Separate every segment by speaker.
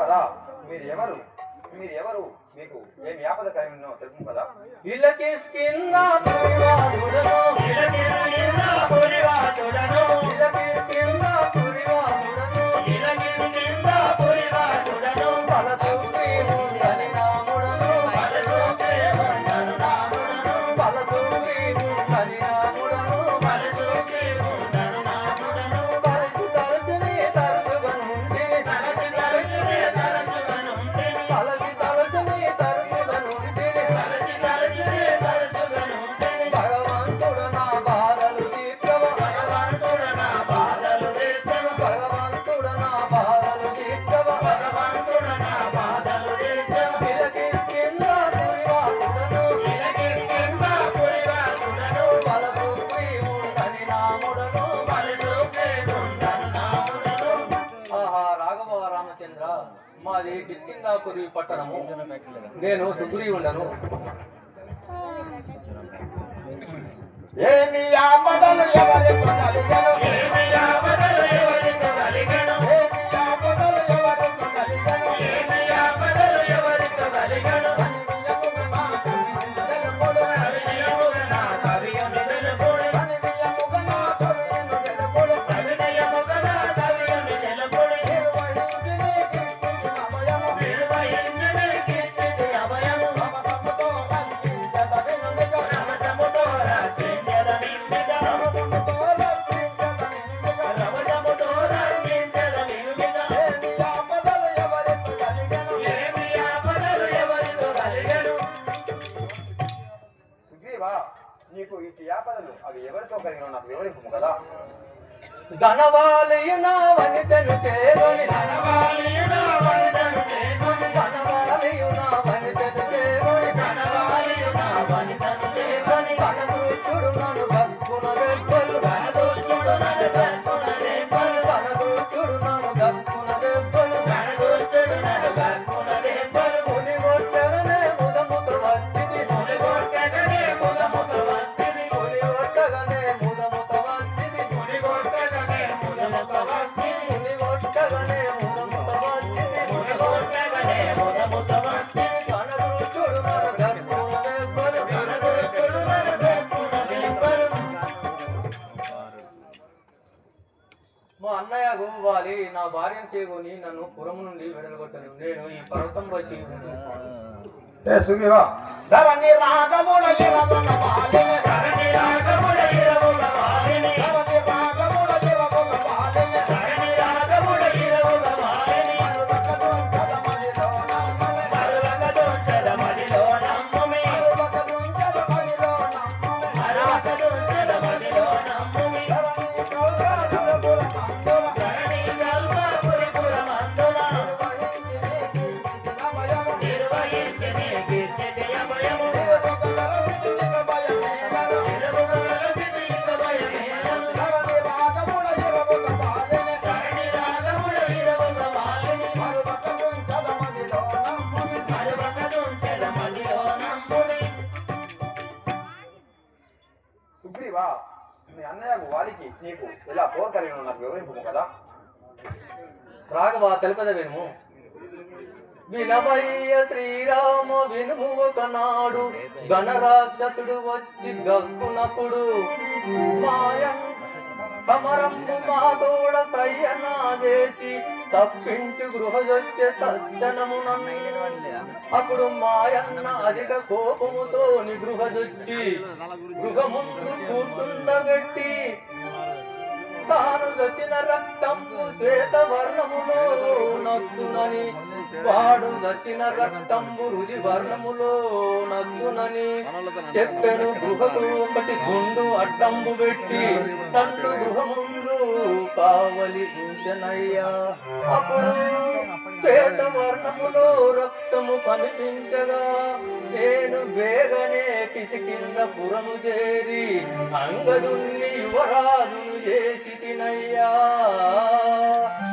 Speaker 1: కదా? మీరు
Speaker 2: ఎవరు మీరు ఎవరు మీకు ఏమి ఆపద కలిగినో తెలుపు కదా వీళ్ళకి మాది కిష్కిందాపురి పట్టణము. నేను సుగ్రీవుండను. ఏమి
Speaker 3: ఆ ఆపదలు ఎవరి
Speaker 1: ఘనవాలయునా వనితను చేరుని
Speaker 2: ధనవాలియుడా
Speaker 1: భార్యను చేకొని నన్ను పురం నుండి వెడలగొట్టను నేను ఈ పర్వతం వచ్చి
Speaker 3: సుగ్రీవా? ధరణి రాగముల నేను నాకు వివరింపు కదా
Speaker 1: రాఘవ తెలుపద వినుము వినవయ్య శ్రీరామ వినుము ఒకనాడు గణరాక్షసుడు వచ్చి గక్కునప్పుడు మాయ సమరంబు మాతోడ సయ్యనా చేసి తప్పించు గృహజొచ్చే తచ్చనమునని అప్పుడు మాయన్న అధిక కోపముతో నిగృహజొచ్చి గృహముందు కూర్చుండబెట్టి తాను దచ్చిన రక్తము శ్వేతవర్ణములో నచ్చునని వాడు దచ్చిన రక్తంబు రుది వర్ణములో నచ్చునని చెప్పెను గృహకు ఒకటి గుండు అడ్డంబు పెట్టి తండ్రి గృహముందు కావలి ఉంచనయ్యా అప్పుడు శ్వేత వర్ణములో రక్తము కనిపించగా నేను వేగనే కింద పురము చేరి అంగదుణ్ణి యువరాజును చేసి తినయ్యా.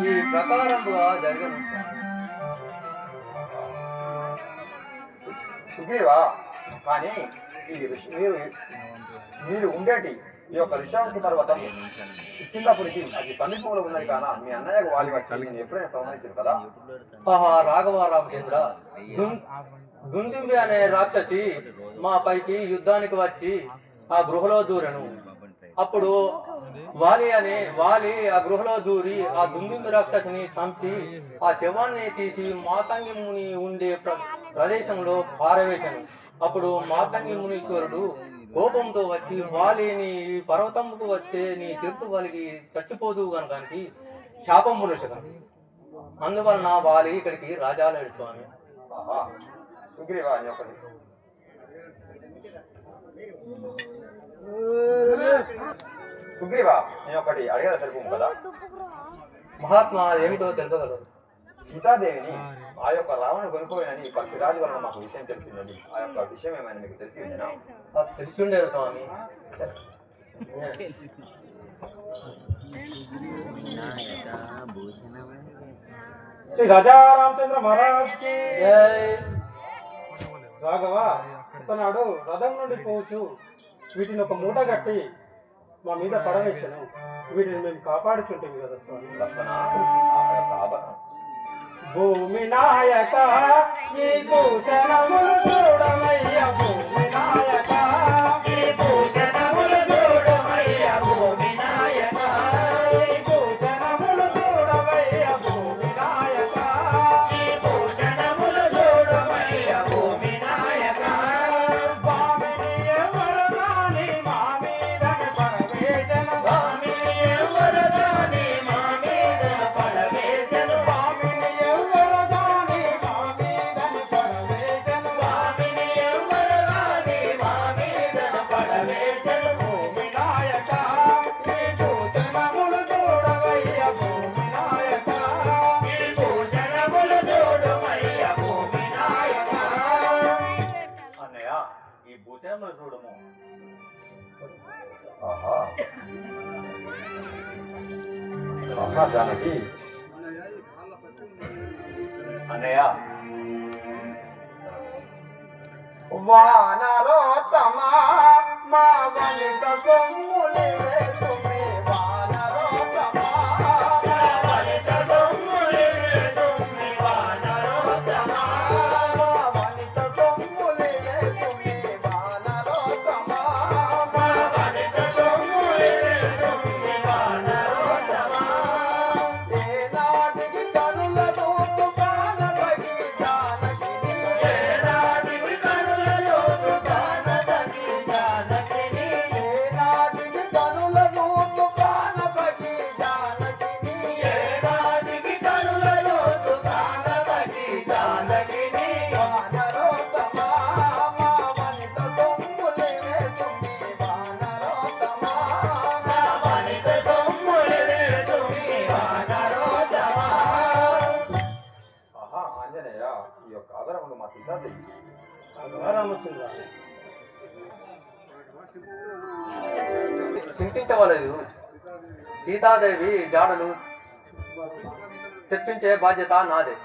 Speaker 1: ఈ ప్రకారముగా జరగను
Speaker 3: సుగ్రీవా కానీ ఈ ఋషి- మీరు మీరు ఉండేటి ఈ యొక్క విషయానికి పర్వతం చిన్నప్పటికి అది సమీపంలో ఉన్నది కాన మీ అన్నయ్యకు వాలి వచ్చి నేను ఎప్పుడైనా సంహరించారు కదా?
Speaker 1: ఆహా రాఘవ రామచంద్ర దుం- అనే రాక్షసి మా పైకి యుద్ధానికి వచ్చి ఆ గృహలో దూరను. అప్పుడు వాలి అనే వాలి ఆ గృహలో దూరి ఆ దుందింబి రాక్షసిని చంపి ఆ శవాన్ని తీసి మాతంగి ముని ఉండే ప్ర- ప్రదేశంలో పారవేశాను. అప్పుడు మాతంగి మునీశ్వరుడు కోపంతో వచ్చి వాలిని ఈ పర్వతముకు వస్తే నీ శిరసు వాలికి చచ్చిపోదు కనుక శాపం పురుషకం అందువలన వాలి ఇక్కడికి రాజాలేడు స్వామి.
Speaker 3: సుగ్రీవా నేను ఒకటి అడిగేద కదా?
Speaker 1: మహాత్మా ఏమిటో తెలుపగలరు?
Speaker 3: సీతాదేవిని ఆ యొక్క రావణ కొనుక్కోనని పక్షిరాజు వలన మాకు విషయం తెలిసిందని ఆ యొక్క విషయం ఏమైనా మీకు తెలిసి ఉందేనా?
Speaker 1: అది తెలిసిండేది స్వామి.
Speaker 4: శ్రీ రాజా రామచంద్ర మహారాజ్కి
Speaker 1: జై.
Speaker 4: రాఘవ ఒకనాడు రథం నుండి పోవచ్చు. వీటిని ఒక మూట కట్టి మా మీద పడవేశాను. వీటిని మేము కాపాడుచుంటుంది కదా స్వామి. భూమి నాయక ఈ భూషణములు చూడమయ్య భూమి
Speaker 3: ఆహా జానకి
Speaker 2: అన్నయ్య.
Speaker 3: తమా మా వనిత సొమ్ములి అయ్యా ఈ యొక్క ఆదరములు మా సీతాదేవి
Speaker 1: చింతించవలేదు. సీతాదేవి జాడలు తెప్పించే బాధ్యత నాదే.